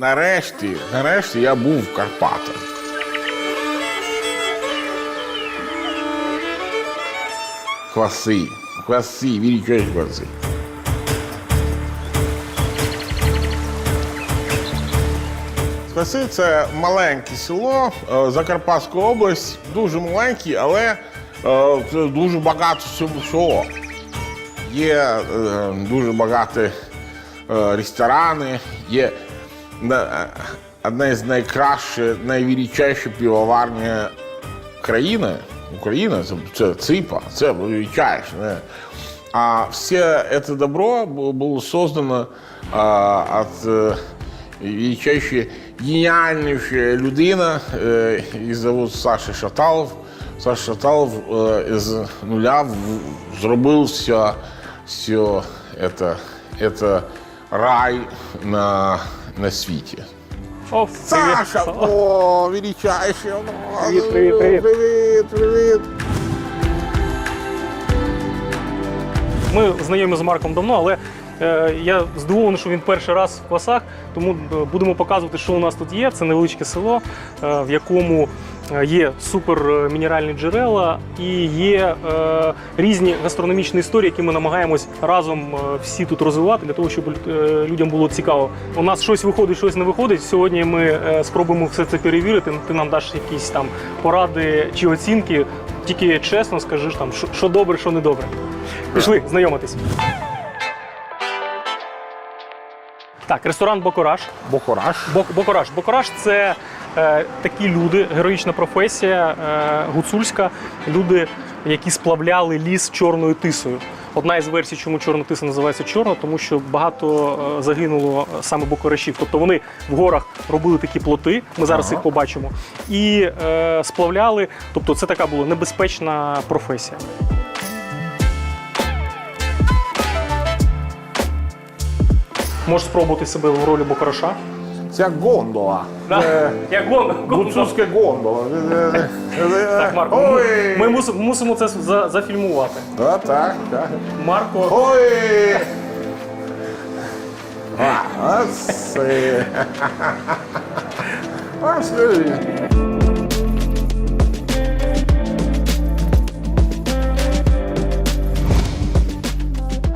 нарешті, нарешті я був в Карпатах. Кваси, кваси, величайші кваси. Кваси це маленьке село, е, Закарпатська область, дуже маленький, але е, це дуже багато всього-. Є е, дуже багато ресторани, є одна з найкращих, найвеличайших півоварні країни. Україна це, це ЦИПа, це величайше. Не? А все это добро бу- было создано а, от э, величайшей, гениальнейшая людина, э, и зовут Саша Шаталов. Саша Шаталов э, з нуля в- зробив все, все это, это рай на, на світі. О, Саша! О, величайший! Привіт, привіт, привіт. Привіт, привіт! Ми знайомі з Марком давно, але е, я здивований, що він перший раз в квасах, тому е, будемо показувати, що у нас тут є. Це невеличке село, е, в якому є супер е, джерела і є е, різні гастрономічні історії, які ми намагаємось разом е, всі тут розвивати для того, щоб е, людям було цікаво. У нас щось виходить, щось не виходить. Сьогодні ми е, спробуємо все це перевірити. Ти нам даш якісь там поради чи оцінки. Тільки чесно скажи там, що, добре, що не добре. Пішли знайомитись. Так, ресторан Бокораж. Бохораш. Бок, Бокораж. Бокораж це е, такі люди, героїчна професія, е, гуцульська, люди, які сплавляли ліс чорною тисою. Одна із версій, чому чорна тиса називається чорна, тому що багато е, загинуло е, саме бокорашів. Тобто вони в горах робили такі плоти, ми зараз Ага. їх побачимо, і е, сплавляли. Тобто це така була небезпечна професія. Можеш спробувати себе в ролі бокораша. Це гондола. Да. Це Як гон, гондола. Так, Марко, Ой! ми мусимо, мусимо це за, зафільмувати. Да, так, так. Марко, Ой! А, оце. А, скажи.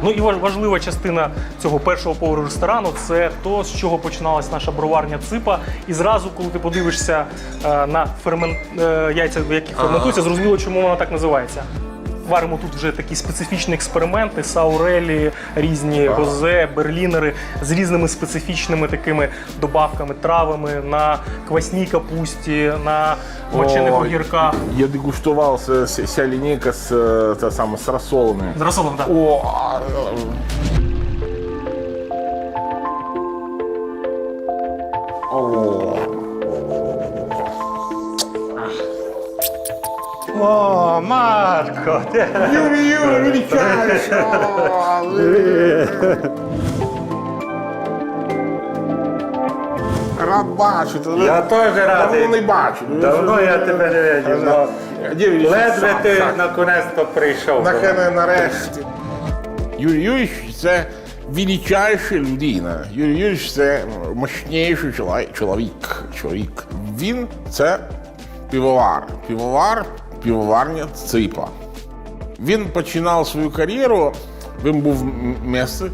ну і важ- важлива частина цього першого поверу ресторану це то, з чого починалась наша броварня ципа. І зразу, коли ти подивишся е, на фермен... е, яйця, які ферментуються, зрозуміло, чому вона так називається. Варимо тут вже такі специфічні експерименти, саурелі, різні гозе, берлінери з різними специфічними такими добавками, травами на квасній капусті, на мочених огірках. Я дегустував с- лінійка з, е, та саме, з розсолами. З розсолом, так. О, О. О, Марко! Юрій, Юрій! Рад бачити. Я теж радий. Давно не бачу. Давно я тебе не видів. но Ледве ти наконець-то прийшов. мене. Нахай нарешті. Юрій Юрійович це величайша людина. Юрій Юрійович це мощніший чоловік. чоловік. Він це півовар. Півовар, півоварня Ципа. Він починав свою кар'єру, він був місце,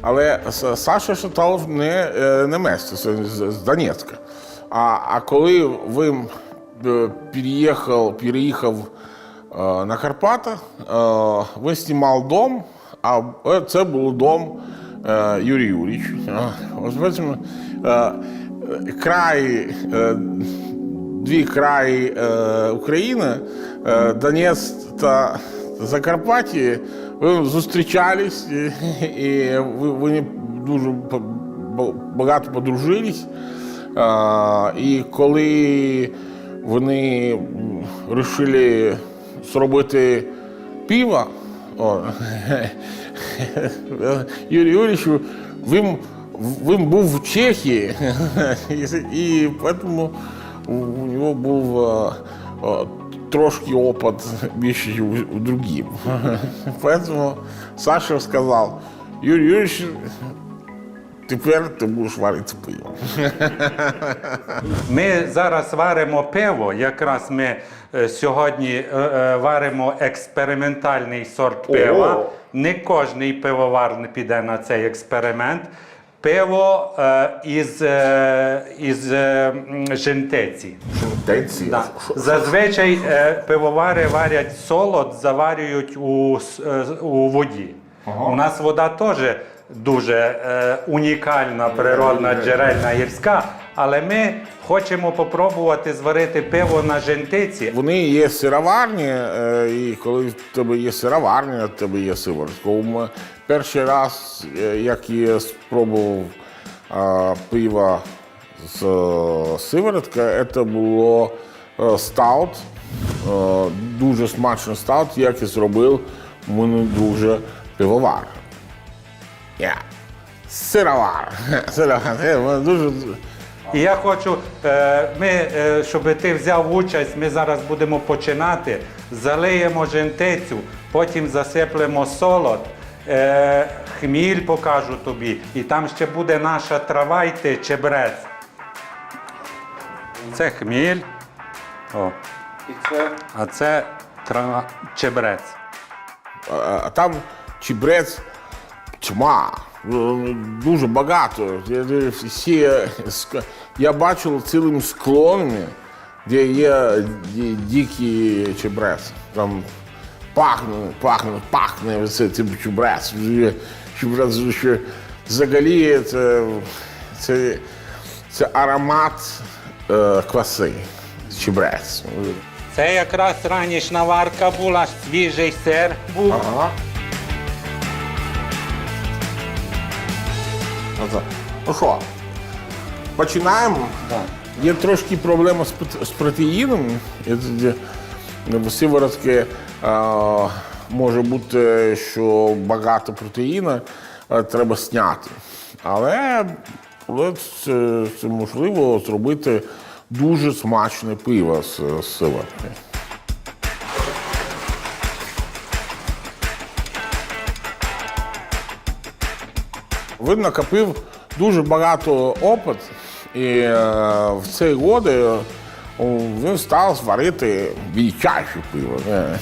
але Саша Шаталов не, е, не місце, це з Донецька. А, а коли він е, переїхав, переїхав е, на Карпати, е, він знімав дом, а це був дом потім е, край, дві краї України, е, Донець та Закарпаття, ви зустрічались і, вони дуже багато подружились. Е, і коли вони вирішили зробити пиво, Юрій Юрійович, він, він був в Чехії, і, тому у нього був е, трошки опыт більше, у, у другим. Поэтому Саша сказав, Юрій Юрійович, тепер ти будеш варити пиво. Ми зараз варимо пиво. Якраз ми е, сьогодні е, е, варимо експериментальний сорт пива. Ого. Не кожний пивовар не піде на цей експеримент. Пиво е, із, е, із е, жентеці. жентеці. Да. Зазвичай е, пивовари варять солод, заварюють у, е, у воді. У нас вода теж дуже е, унікальна, природна, джерельна, гірська, але ми хочемо попробувати зварити пиво на жентиці. Вони є сироварні, е, і коли в тебе є сироварня, в тебе є сиворотка. Перший раз, е, як я спробував пиво з е, сиворотка, це було стаут. Дуже смачний стаут, як і зробив мене дуже пивовар. Я. Сировар. Сировар. Дуже І я хочу, е, ми, е, щоб ти взяв участь, ми зараз будемо починати. Залиємо жентицю, потім засиплемо солод, е, хміль покажу тобі. І там ще буде наша трава йти, чебрець. Це хміль. О. А це трава, чебрець. А а там чебрець тьма. Ну, Дуже багато. Всі, я бачив цілими склонами, де є дикий чебрець. Там пахне, пахне, пахне це чебрець. Чебрець ще взагалі це, це, це аромат е, кваси. Чебрець. Це якраз ранішня варка була, свіжий сир був. Ага. Ну що, починаємо? Є трошки проблема з, протеїном. І сиворотки може бути, що багато протеїну е, треба зняти. Але, це, це можливо зробити дуже смачне пиво з, сиворотки. Він накопив дуже багато опит, і е, в ці роки е, він став сварити величайше пиво. Е.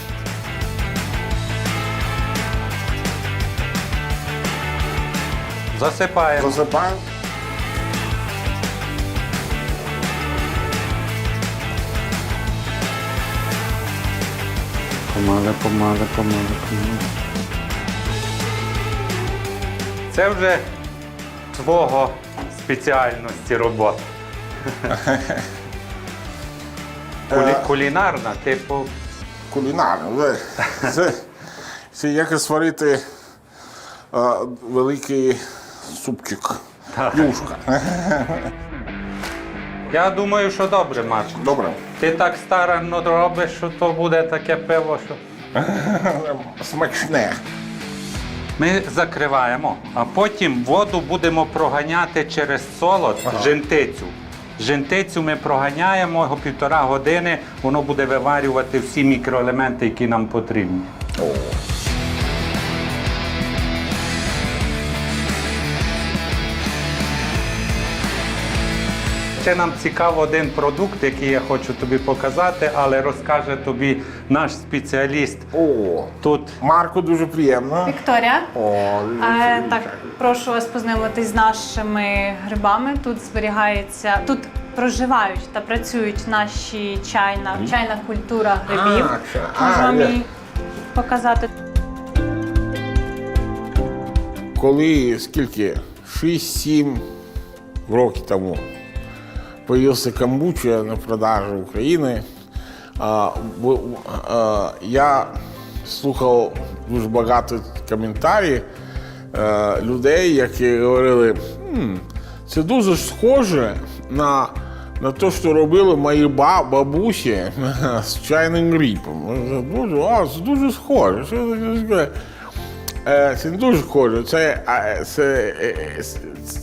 Засипаємо. Засипаємо. Помали, помали, помали, помали. Це вже свого спеціальності робота. Кулі, кулінарна, типу. Кулінарно. Це, це, це як сварити е, великий супчик. Юшка. Я думаю, що добре, Марко. Добре. Ти так старанно робиш, що то буде таке пиво, що. Смачне. Ми закриваємо, а потім воду будемо проганяти через солод жентицю. Жентицю ми проганяємо його півтора години, воно буде виварювати всі мікроелементи, які нам потрібні. Ще нам цікаво один продукт, який я хочу тобі показати, але розкаже тобі наш спеціаліст. О. Тут Марку дуже приємно. Вікторія. О, Е, так, прошу вас познайомитись з нашими грибами. Тут зберігається, тут проживають та працюють наші чайна, чайна культура грибів. А, Можу вам її показати. коли скільки 6-7 років тому появився камбуча на бу- а, я слухав дуже багато коментарів е, людей, які говорили, «М, це дуже схоже на, на те, що робили мої бабусі з чайним грипом. Дуже, а, це дуже схоже. Що таке? Е, Це не дуже схоже. Це, а, це, е,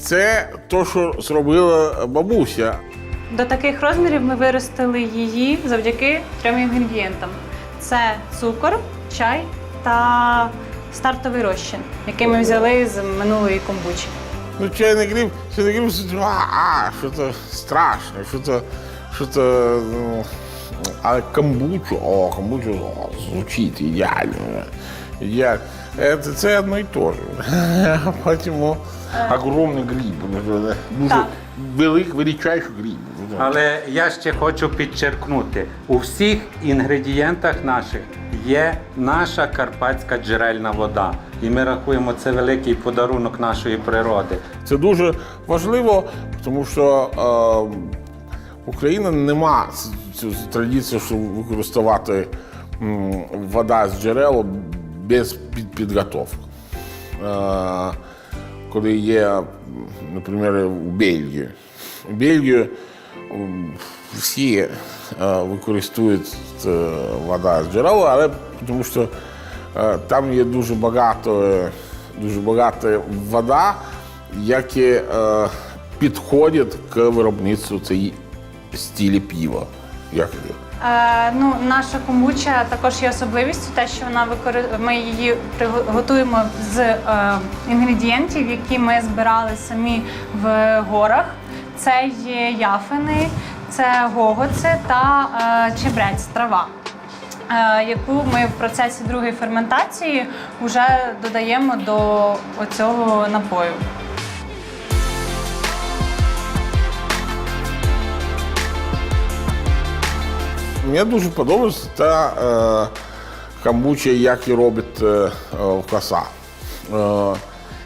це те, що зробила бабуся. До таких розмірів ми виростили її завдяки трьом інгредієнтам: це цукор, чай та стартовий розчин, який ми взяли з минулої комбучі. Ну, чайный гриб, чайный гриб, а, а, что-то страшное, что-то, что-то, ну, а камбучу, о, камбучу, о, звучит идеально, идеально. Это, це одно і те ж. Поэтому огромний гриб, дуже Так. велик, величайший гриб. Але я ще хочу підчеркнути: у всіх інгредієнтах наших є наша карпатська джерельна вода. І ми рахуємо це великий подарунок нашої природи. Це дуже важливо, тому що е, Україна нема цю традицію, щоб використовувати м, вода з джерел без під- підготовки. Е, коли є, наприклад, у Бельгії. У Бельгії всі е, використовують е, вода з джерел, але тому що е, там є дуже багато, дуже багата вода, які е, підходять к виробництву цієї стилі пива. Як ну, наша комбуча також є особливістю, те, що вона викори... ми її приго- готуємо з е, інгредієнтів, які ми збирали самі в горах. Це є яфини, це гогоци та е, чебрець, трава. е, Яку ми в процесі другої ферментації вже додаємо до оцього напою. Мені дуже подобається та е, камбуча, як і робить е, е, коса.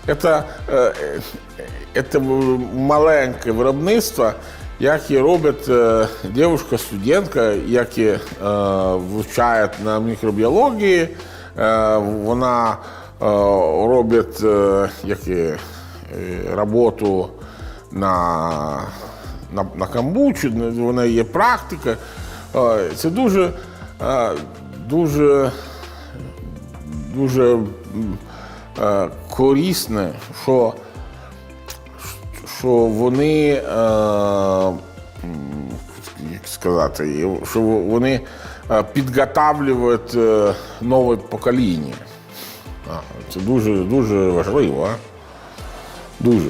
Е, це, е, е, це маленьке виробництво, яке робить е, дівчинка-студентка, яка е, вивчає на мікробіології. Е, вона е, робить е, які, е, роботу на, на, на камбучу, вона є практика. Це дуже, дуже, дуже корисне, що, що вони, як сказати, що вони підготавлюють е, нове покоління. Це дуже, дуже важливо. Дуже.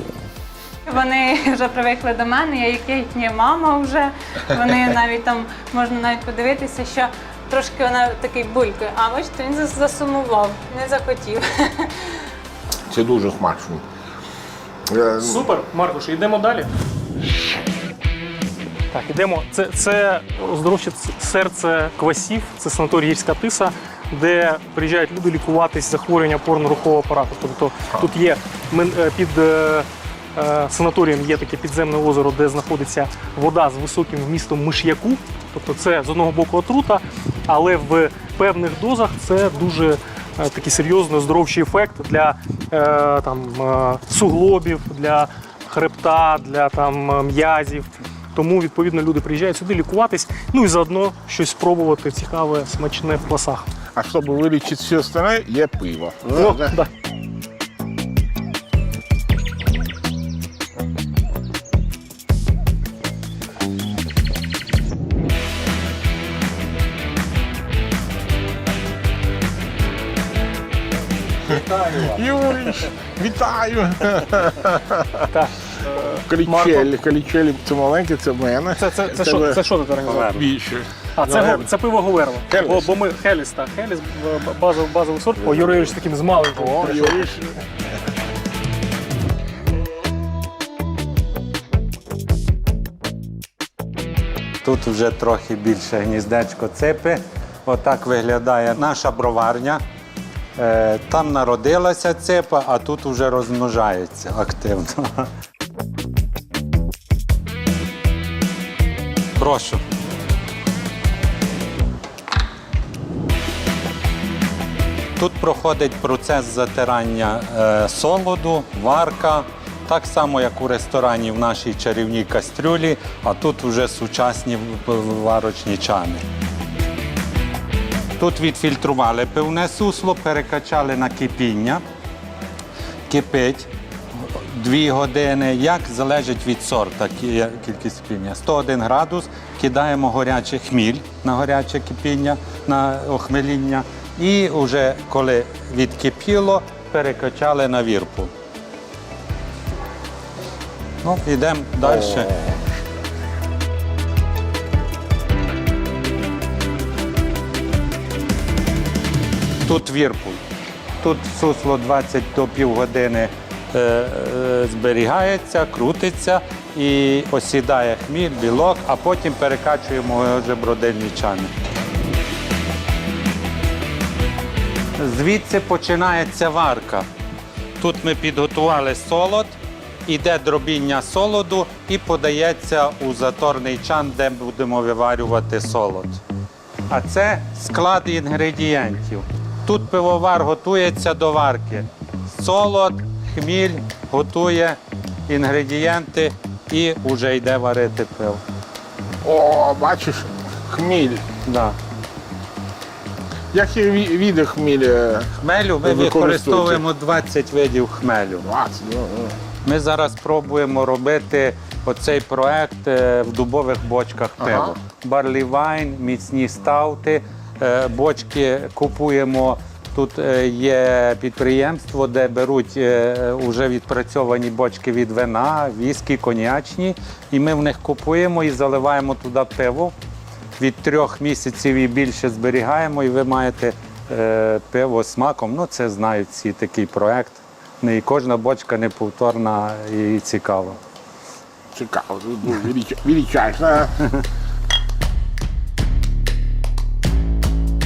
Вони вже привикли до мене, я як їхня мама вже. Вони навіть там можна навіть подивитися, що трошки вона такий булькає. А бачите, він засумував, не захотів. Це дуже смачно. Е, Супер, Маркуш, йдемо далі. Так, ідемо. Це, це оздоровче серце квасів, це санаторій гірська тиса, де приїжджають люди лікуватись захворювання опорно-рухового апарату. Тобто тут є е, під е, санаторієм є таке підземне озеро, де знаходиться вода з високим вмістом миш'яку. Тобто це з одного боку отрута, але в певних дозах це дуже е, такий серйозний оздоровчий ефект для е, там, е, суглобів, для хребта, для там е, м'язів. Тому відповідно люди приїжджають сюди лікуватись, ну і заодно щось спробувати цікаве, смачне в класах. А щоб вилічити все остальне, є пиво. О, да. Юрич, вітаю! Так. Калічелі, калічелі, це маленьке, це в мене. Це, це, це, що, це що ти організував? більше. А, це, го- це пиво Говерла. Хеліс. Бо, бо ми Хеліс, так. Хеліс б- базовий, базовий сорт. О, Юрій Юрійович таким з маленьким. О, Юрич. Тут вже трохи більше гніздечко ципи. Отак виглядає наша броварня. Е, Там народилася ципа, а тут вже розмножається активно. Прошу. Тут проходить процес затирання е, солоду, варка, так само, як у ресторані в нашій чарівній кастрюлі, а тут вже сучасні варочні чани. Тут відфільтрували пивне сусло, перекачали на кипіння, кипить дві години. Як залежить від сорта кількість кипіння. 101 градус, кидаємо горячий хміль на гаряче кипіння, на охмеління. І вже коли відкипіло, перекачали на вірпу. Ну, йдемо далі. Тут вірпуль. Тут сусло 20 до півгодини е, е, зберігається, крутиться і осідає хміль, білок, а потім перекачуємо вже бродильні чани. Звідси починається варка. Тут ми підготували солод, іде дробіння солоду і подається у заторний чан, де будемо виварювати солод. А це склад інгредієнтів. Тут пивовар готується до варки. Солод, хміль готує інгредієнти і вже йде варити пиво. О, бачиш, хміль. Да. Які ві- види хміля? Хмелю ми Ви використовуємо 20 видів хмелю. 20. Ну, ну. Ми зараз пробуємо робити оцей проект е, в дубових бочках пива. Ага. Барлі вайн, міцні стаути, е, бочки купуємо. Тут е, є підприємство, де беруть вже відпрацьовані бочки від вина, віскі, коньячні, і ми в них купуємо і заливаємо туди пиво. Від трьох місяців і більше зберігаємо, і ви маєте е, пиво з смаком. Ну, це знають всі такий проект. Ну, і кожна бочка неповторна і цікава. Цікаво, дуже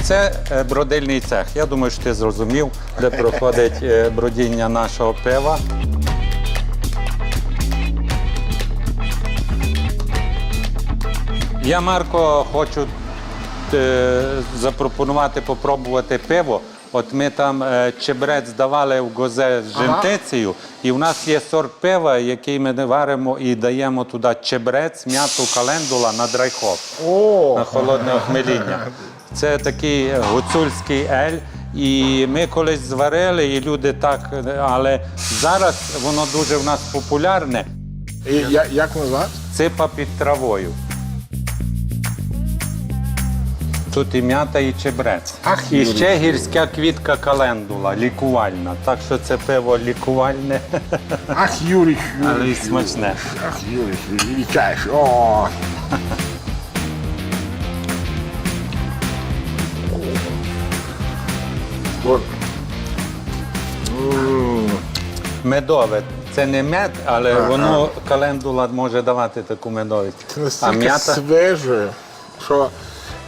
Це е, бродильний цех. Я думаю, що ти зрозумів, де проходить е, бродіння нашого пива. Я, Марко, хочу е, запропонувати попробувати пиво. От ми там чебрець давали в гозе з жемтицею, і в нас є сорт пива, який ми варимо і даємо туди чебрець, м'яту, календула на драйхоп на холодне охмеління. Це такий гуцульський ель. І ми колись зварили, і люди так, але зараз воно дуже в нас популярне. і я- як назад? Ципа під травою. Тут і м'ята, і чебрець. Ах, і Юрій. ще гірська квітка календула, лікувальна. Так що це пиво лікувальне, Ах, Юрій, але й Юрій, смачне. ах, Юрій, величайше. О. Медове. Це не мед, але воно календула може давати таку медовість. Це А м'ята свіже, що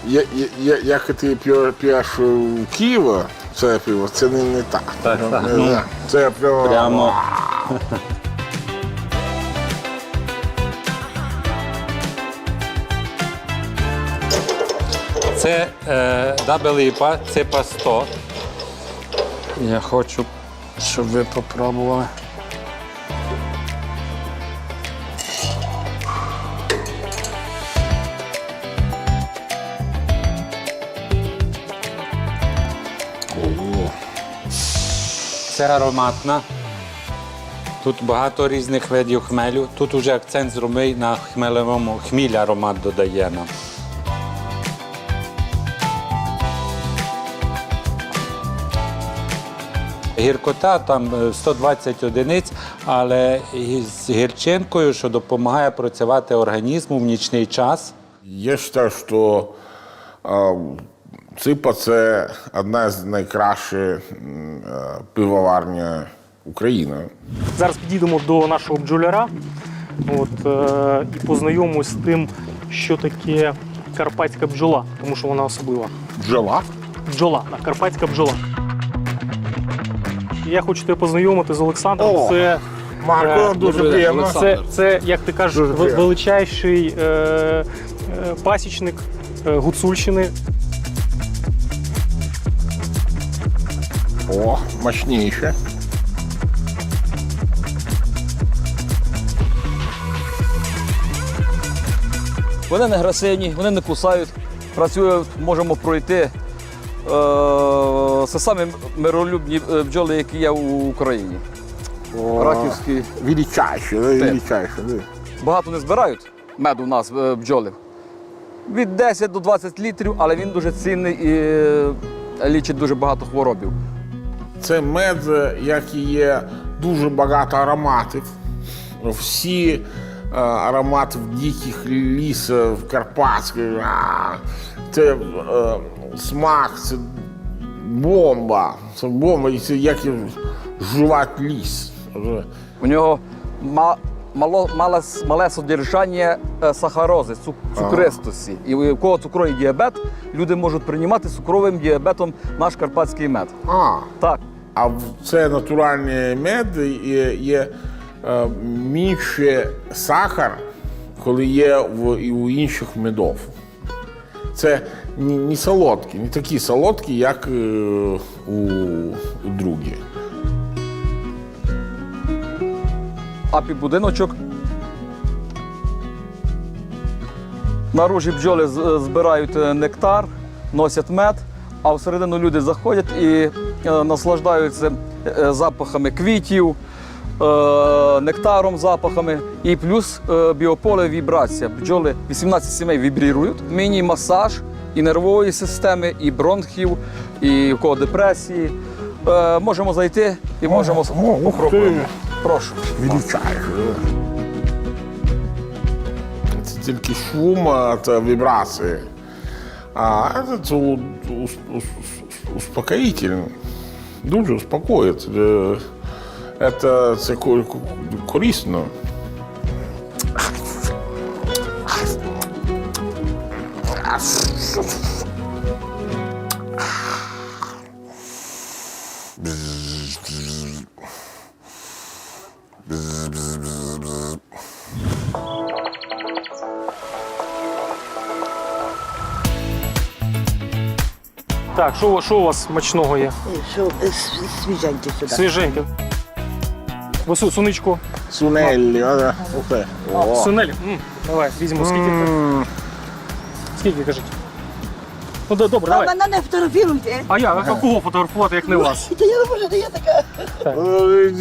я, я, я, як ти п'є- п'єш у Києва, це пиво, це не, не так. Так, так, не ну. Це прямо. прямо. Це е, дабеліпа, це па 100. Я хочу, щоб ви попробували. Це ароматна. Тут багато різних видів хмелю. Тут уже акцент зробив на хмелевому хміль аромат додає нам. Гіркота там е, 120 одиниць, але з гірчинкою, що допомагає працювати організму в нічний час. Я вважаю, що а, Ципа це одна з найкращих е, пивоварня України. Зараз підійдемо до нашого бджоляра от, е, і познайомимось з тим, що таке карпатська бджола, тому що вона особлива. Бджола. Бджола, так, карпатська бджола. Я хочу тебе познайомити з Олександром. О, Це, Марко, Е, дуже приємно. Це, це, як ти кажеш, Дуже приємно. величайший е, е, пасічник е, Гуцульщини. О, мощніше. Вони не агресивні, вони не кусають, працюють, можемо пройти. Е, Це самі миролюбні е, бджоли, які є у Україні. Раківські. Величайше, да, величайше. Да. Багато не збирають меду у нас е, бджоли. Від 10 до 20 літрів, але він дуже цінний і е, лічить дуже багато хворобів. Це мед, який є дуже багато ароматів. всі е, аромати диких лісів, карпатських. а, Це е, смак, це бомба. Це бомба, і це як жувати ліс. У нього ма- мало, мале, с- мале содержання е, сахарози, цу- цукристості. І у кого цукровий діабет, люди можуть приймати з цукровим діабетом наш карпатський мед. А, Так. а в- це натуральний мед і є е, менше сахар, коли є в, і у інших медов. Це не, не солодкі, не такі солодкі, як е, у, у другі. А під будиночок. Наружі бджоли збирають е, нектар, носять мед, а всередину люди заходять і е, наслаждаються е, запахами квітів, е, нектаром, запахами. І плюс е, біополе вібрація. Бджоли 18 сімей вібрірують. Міні-масаж і нервової системи, і бронхів, і у кого депресії. Е, можемо зайти і можемо ух попробувати. ти. Прошу. Величайше. Це тільки шум а, та вібрації. А це, це у- ус- ус- успокоїтельно. Дуже успокоїть. Е, Це, це ко- ко- корисно. Так, що, що у вас смачного є? Що е, с- свіженьке сюди. Свіженьке. Ви су- суничку. Сунелі. а, ух ти. О. Сунель. М, Давай, візьмемо. Скільки? це? Скільки кажіть? Ну, да, добре, А давай. мене не фотографіруйте. А я, а кого фотографувати, як не вас? Та я не можу, та я така. Е,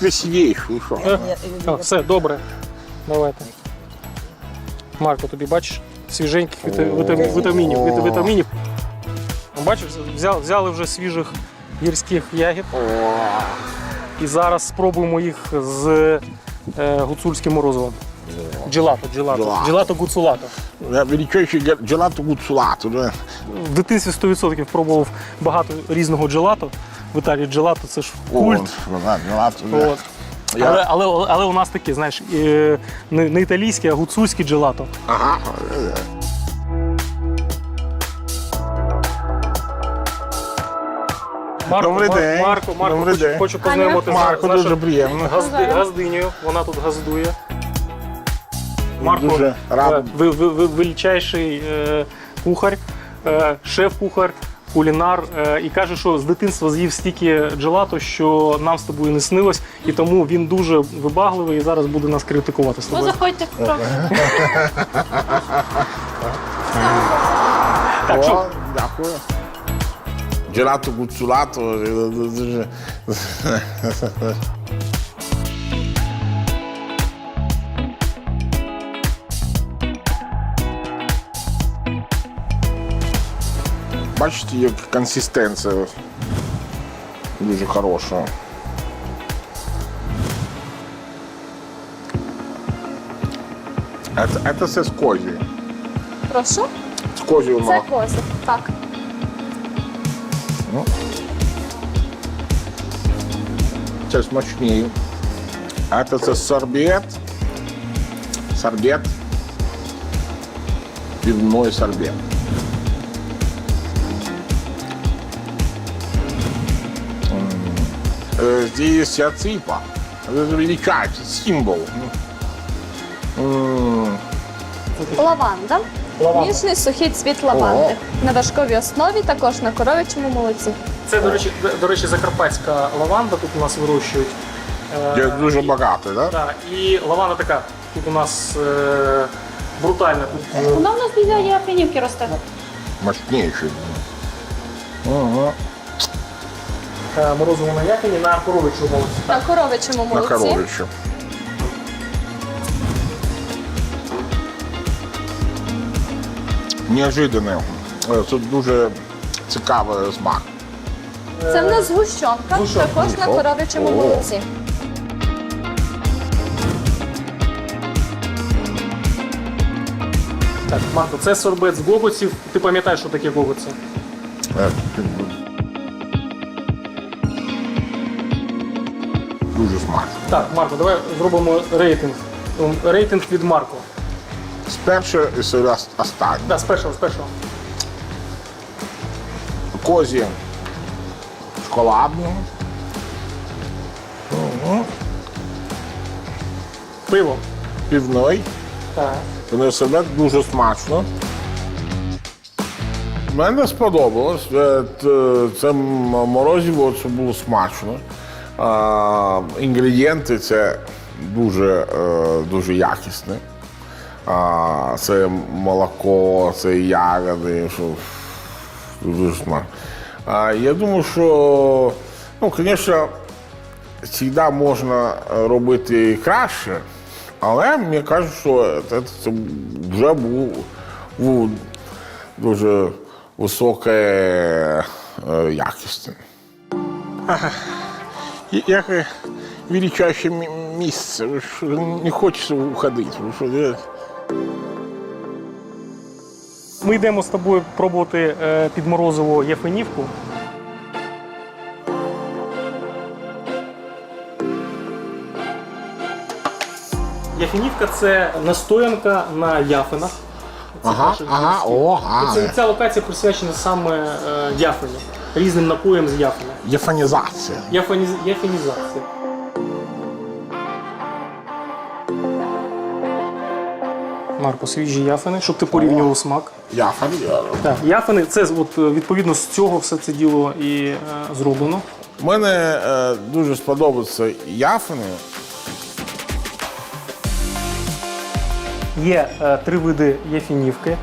Красивіше, що? Все, добре. Давайте. Марко, тобі бачиш? Свіженьких віта- віта- вітамінів. віта- вітамінів. Бачиш, взяли, взяли вже свіжих гірських ягід. І зараз спробуємо їх з е, гуцульським морозивом. Джелато, джелато. Джелато. Джелато гуцулато. Величайший джелато гуцулато. да. В дитинстві 100% пробував багато різного джелато. В Італії джелато це ж культ. От, вона, джелато, да. От. Я- Але, але, але у нас таке, знаєш, е, не, не італійське, а гуцульське джелато. Ага. Марко, Добрий Мар- день. Марко, Марко, Добрий хочу, день. хочу познайомити з Марко, нашою дуже приємно. газди, газдинею. Вона тут газдує. Марко, Дуже радий. е, ви, ви, ви, величайший е, кухар, е, шеф-кухар, кулінар. Е, і каже, що з дитинства з'їв стільки джелато, що нам з тобою не снилось. І тому він дуже вибагливий і зараз буде нас критикувати з Ну, тобою. заходьте в Так, що, О, дякую. Джелато гуцулато. Бачите, як консистенція дуже хороша. Це, це все з козі. Прошу, З козі це кози. Так. Це смачніше. А це, це сорбет. Сорбет. Пивной сорбет. Здесь аципа. Это величайший символ. Лаванда. Ніжний сухий цвіт лаванди. На вершковій основі, також на коров'ячому молоці. це, до речі, до, до речі, закарпатська лаванда тут у нас вирощують. Е, Я дуже багатий, да? Так, і лаванда така, тут у нас е, брутальна. Тут, е, Вона в нас біля япінівки росте. Мощнейший. Ага. Е, Морозовому на на коровичому молоці. На коровичому на коровичу. Неожиданне. Це дуже цікавий смак. Це в нас гущонка, Гущонка. також на коровичому молоці. Так, Марко, це сорбет з гогоців. Ти пам'ятаєш, що таке гогоці? Е, Дуже смачно. Так, Марко, давай зробимо рейтинг. Ем, Рейтинг від Марко. Спершу і все останнє. Да, з першого, з першого. Козі шоколадну. Пиво. Півной. Так. Вони себе дуже смачно. Мені сподобалось. Е, Це морозиво, це було смачно. Інгредієнти це дуже, е, дуже якісне. Це молоко, це ягоди, що дуже смачно. Я думаю, що, ну, звісно, завжди можна робити краще, але мені кажуть, що це, вже був, дуже високе е, Яке величайше місце, що, не хочеться уходити. що, Ми йдемо з тобою пробувати е, під морозиво яфенівку. Яфенівка це настоянка на яфинах. Це Ага, ага, о, а, Це, ця локація присвячена саме е, яфині, різним напоям з яфина. Єфанізація. Яфані... Яфінізація. Марко, свіжі яфини, щоб ти порівнював смак. Яфан, Так, яфини, це от, відповідно з цього все це діло і е, зроблено. Мене е, дуже сподобаються яфини. Є е, три види яфінівки.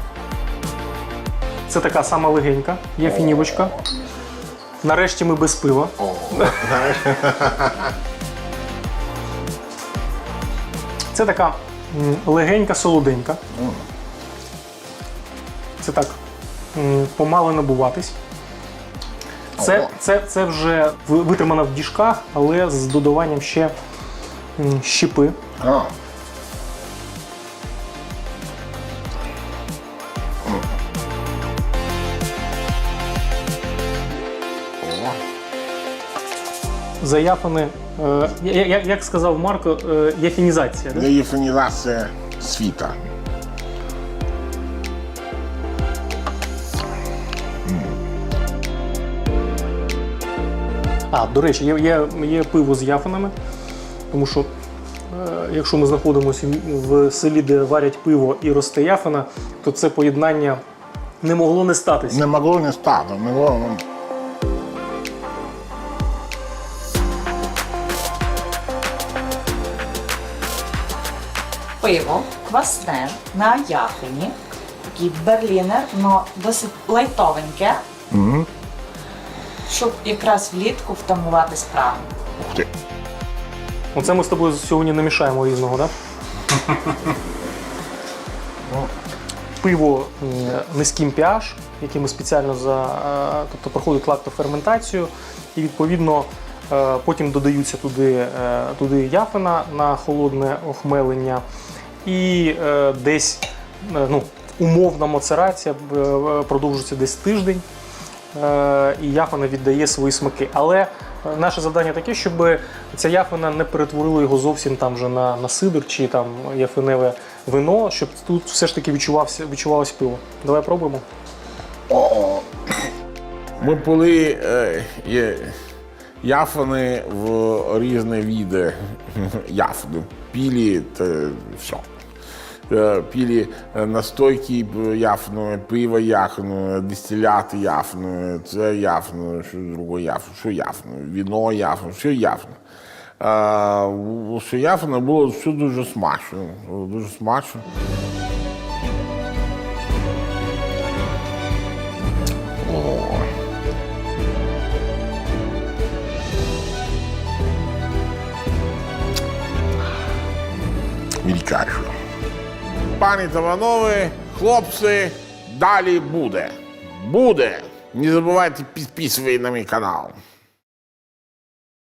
Це така сама легенька, яфінівочка. Нарешті ми без пива. Це така легенька, солоденька. Це так помало набуватись. Це, це, це вже ви- витримано в діжках, але з додаванням ще м, Заяфани, е, як сказав Марко, е, яфінізація. Да? Це єфанізація світа. А, до речі, є, є, є пиво з яфинами, тому що е, якщо ми знаходимося в селі, де варять пиво і росте яфина, то це поєднання не могло не статися. Не могло не стати. Не могло. Пиво квасне на яхині, такий берлінер, але досить лайтовеньке, щоб якраз влітку втамувати справу. Ух ти. Оце ми з тобою сьогодні намішаємо різного, так? Пиво е, низьким pH, яке ми спеціально за, е, тобто проходить лактоферментацію, і відповідно е, потім додаються туди, е, туди яфина на холодне охмелення, і е, десь е, ну, умовна мацерація е, продовжується десь тиждень. І яфина віддає свої смаки. Але наше завдання таке, щоб ця яфина не перетворила його зовсім там вже на, на сидр чи там яфиневе вино, щоб тут все ж таки відчувався, відчувалось пиво. Давай пробуємо. Ми пили е, є, яфани в різні види яфни. Пили та все. Е, Пили е, настойки яфну, пиво яфну, дистиляти яфну, це яфну, що друге яфну, що яфну, віно яфну, все яфну. Що яфна було все дуже смачно. Дуже смачно. Величайше. Пані та хлопці, далі буде. Буде. Не забувайте підписувати на мій канал.